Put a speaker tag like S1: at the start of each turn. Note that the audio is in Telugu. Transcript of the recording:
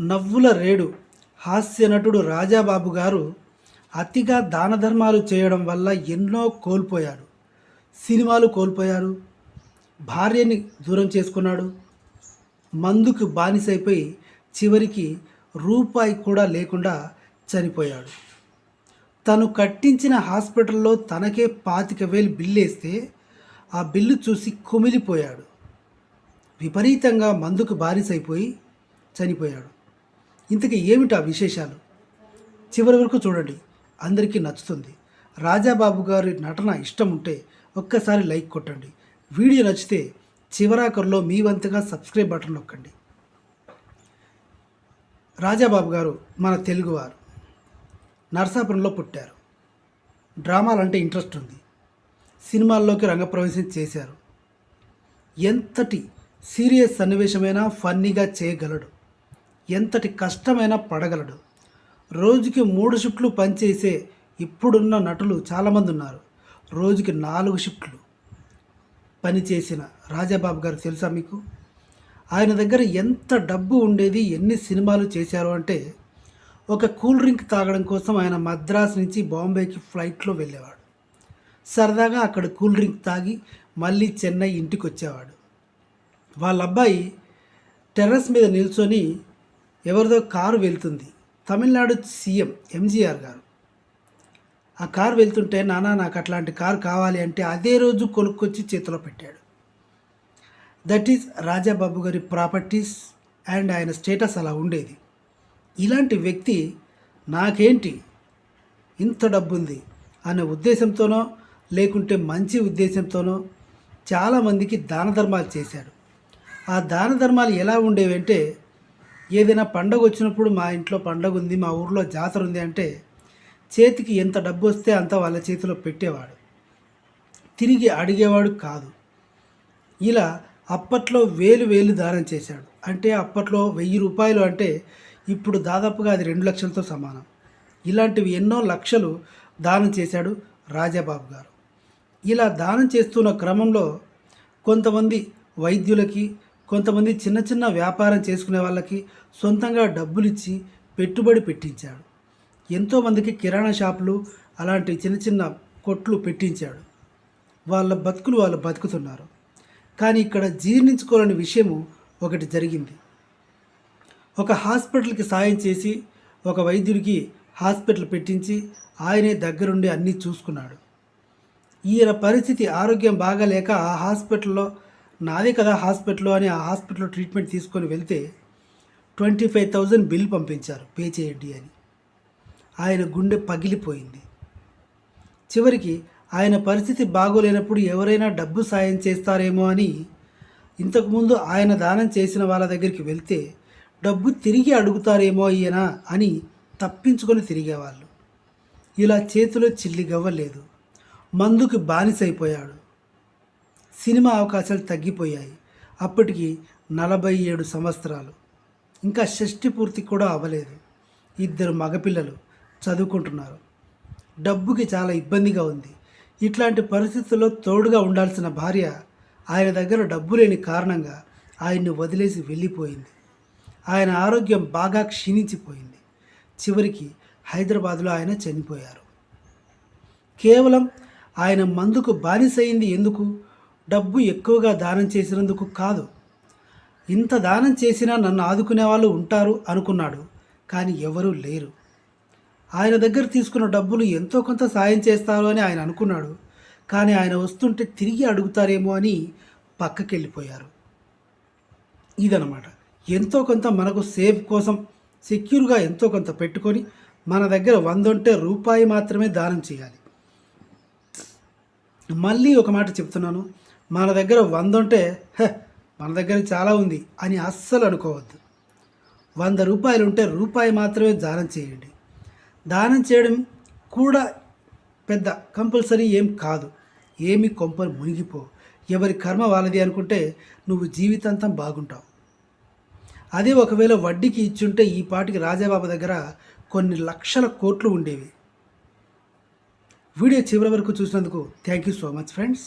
S1: నవ్వుల రేడు. హాస్య నటుడు రాజాబాబు గారు అతిగా దాన ధర్మాలు చేయడం వల్ల ఎన్నో కోల్పోయాడు. సినిమాలు కోల్పోయారు. భార్యని దూరం చేసుకున్నాడు. మందుకు బానిసైపోయి చివరికి రూపాయి కూడా లేకుండా చనిపోయాడు. తను కట్టించిన హాస్పిటల్లో తనకే పాతిక వేలు బిల్లేస్తే ఆ బిల్లు చూసి కుమిలిపోయాడు. విపరీతంగా మందుకు బానిసైపోయి చనిపోయాడు. ఇంతకీ ఏమిటా విశేషాలు? చివరి వరకు చూడండి. అందరికీ నచ్చుతుంది. రాజాబాబు గారి నటన ఇష్టం ఉంటే ఒక్కసారి లైక్ కొట్టండి. వీడియో నచ్చితే చివరాకర్లో మీ వంతుగా సబ్స్క్రైబ్ బటన్ నొక్కండి. రాజాబాబు గారు మన తెలుగువారు. నర్సాపురంలో పుట్టారు. డ్రామాలంటే ఇంట్రెస్ట్ ఉంది. సినిమాల్లోకి రంగప్రవేశం చేశారు. ఎంతటి సీరియస్ సన్నివేశమైనా ఫన్నీగా చేయగలడు. ఎంతటి కష్టమైనా పడగలడు. రోజుకి మూడు షిఫ్ట్లు పనిచేసే ఇప్పుడున్న నటులు చాలామంది ఉన్నారు. రోజుకి నాలుగు షిఫ్ట్లు పనిచేసిన రాజాబాబు గారు తెలుసా మీకు? ఆయన దగ్గర ఎంత డబ్బు ఉండేది ఎన్ని సినిమాలు చేశారు అంటే ఒక కూల్ డ్రింక్ తాగడం కోసం ఆయన మద్రాస్ నుంచి బాంబేకి ఫ్లైట్లో వెళ్ళేవాడు. సరదాగా అక్కడ కూల్ డ్రింక్ తాగి మళ్ళీ చెన్నై ఇంటికి వచ్చేవాడు వాళ్ళ అబ్బాయి టెర్రస్ మీద నిల్చొని ఎవరిదో కారు వెళ్తుంది. తమిళనాడు సీఎం ఎంజీఆర్ గారు. ఆ కారు వెళ్తుంటే నానా నాకు అట్లాంటి కారు కావాలి అంటే అదే రోజు కొనుక్కొచ్చి చేతిలో పెట్టాడు. దట్ ఈజ్ రాజాబాబు గారి ప్రాపర్టీస్ అండ్ ఆయన స్టేటస్ అలా ఉండేది. ఇలాంటి వ్యక్తి నాకేంటి? ఇంత డబ్బు ఉంది అనే ఉద్దేశంతోనో లేకుంటే మంచి ఉద్దేశంతోనో చాలామందికి దాన ధర్మాలు చేశాడు. ఆ దాన ధర్మాలు ఎలా ఉండేవి అంటే ఏదైనా పండగ వచ్చినప్పుడు మా ఇంట్లో పండగ ఉంది మా ఊర్లో జాతర ఉంది అంటే చేతికి ఎంత డబ్బు వస్తే అంత వాళ్ళ చేతిలో పెట్టేవాడు. తిరిగి అడిగేవాడు కాదు. ఇలా అప్పట్లో వేలు వేలు దానం చేశాడు. అంటే అప్పట్లో వెయ్యి రూపాయలు అంటే ఇప్పుడు దాదాపుగా అది రెండు లక్షలతో సమానం. ఇలాంటివి ఎన్నో లక్షలు దానం చేశాడు రాజాబాబు గారు. ఇలా దానం చేస్తున్న క్రమంలో కొంతమంది వైద్యులకి కొంతమంది చిన్న చిన్న వ్యాపారం చేసుకునే వాళ్ళకి సొంతంగా డబ్బులు ఇచ్చి పెట్టుబడి పెట్టించాడు. ఎంతోమందికి కిరాణా షాపులు అలాంటి చిన్న చిన్న కొట్లు పెట్టించాడు. వాళ్ళ బతుకులు వాళ్ళు బతుకుతున్నారు. కానీ ఇక్కడ జీర్ణించుకోలేని విషయము ఒకటి జరిగింది. ఒక హాస్పిటల్కి సాయం చేసి ఒక వైద్యుడికి హాస్పిటల్ పెట్టించి ఆయనే దగ్గరుండి అన్నీ చూసుకున్నాడు. ఈయన పరిస్థితి ఆరోగ్యం బాగాలేక ఆ హాస్పిటల్లో నాదే కదా హాస్పిటల్లో అని ఆ హాస్పిటల్లో ట్రీట్మెంట్ తీసుకొని వెళ్తే ట్వంటీ ఫైవ్ థౌజండ్ బిల్ పంపించారు పే చేయండి అని. ఆయన గుండె పగిలిపోయింది. చివరికి ఆయన పరిస్థితి బాగోలేనప్పుడు ఎవరైనా డబ్బు సాయం చేస్తారేమో అని ఇంతకుముందు ఆయన దానం చేసిన వాళ్ళ దగ్గరికి వెళ్తే డబ్బు తిరిగి అడుగుతారేమో ఈయన అని తప్పించుకొని తిరిగేవాళ్ళు. ఇలా చేతిలో చిల్లి గవ్వలేదు. మందుకి బానిసైపోయాడు. సినిమా అవకాశాలు తగ్గిపోయాయి. అప్పటికి నలభై ఏడు సంవత్సరాలు. ఇంకా షష్టి పూర్తి కూడా అవ్వలేదు. ఇద్దరు మగపిల్లలు చదువుకుంటున్నారు. డబ్బుకి చాలా ఇబ్బందిగా ఉంది. ఇట్లాంటి పరిస్థితుల్లో తోడుగా ఉండాల్సిన భార్య ఆయన దగ్గర డబ్బు లేని కారణంగా ఆయన్ని వదిలేసి వెళ్ళిపోయింది. ఆయన ఆరోగ్యం బాగా క్షీణించిపోయింది. చివరికి హైదరాబాద్లో ఆయన చనిపోయారు. కేవలం ఆయన మందుకు బానిసైంది ఎందుకు? డబ్బు ఎక్కువగా దానం చేసినందుకు కాదు. ఇంత దానం చేసినా నన్ను ఆదుకునే వాళ్ళు ఉంటారు అనుకున్నాడు కానీ ఎవరూ లేరు. ఆయన దగ్గర తీసుకున్న డబ్బులు ఎంతో కొంత సాయం చేస్తారు అని ఆయన అనుకున్నాడు కానీ ఆయన వస్తుంటే తిరిగి అడుగుతారేమో అని పక్కకి వెళ్ళిపోయారు ఇదనమాట ఎంతో కొంత మనకు సేఫ్ కోసం సెక్యూర్గా ఎంతో కొంత పెట్టుకొని మన దగ్గర వందంటే రూపాయి మాత్రమే దానం చేయాలి. మళ్ళీ ఒక మాట చెప్తున్నాను. మన దగ్గర వంద ఉంటే మన దగ్గర చాలా ఉంది అని అస్సలు అనుకోవద్దు. వంద రూపాయలు ఉంటే రూపాయి మాత్రమే దానం చేయండి. దానం చేయడం కూడా పెద్ద కంపల్సరీ ఏం కాదు. ఏమి కొంపలు మునిగిపో. ఎవరి కర్మ వాళ్ళది అనుకుంటే నువ్వు జీవితాంతం బాగుంటావు. అదే ఒకవేళ వడ్డీకి ఇచ్చుంటే ఈ పాటికి రాజాబాబు దగ్గర కొన్ని లక్షల కోట్లు ఉండేవి. వీడియో చివరి వరకు చూసినందుకు thank you so much friends.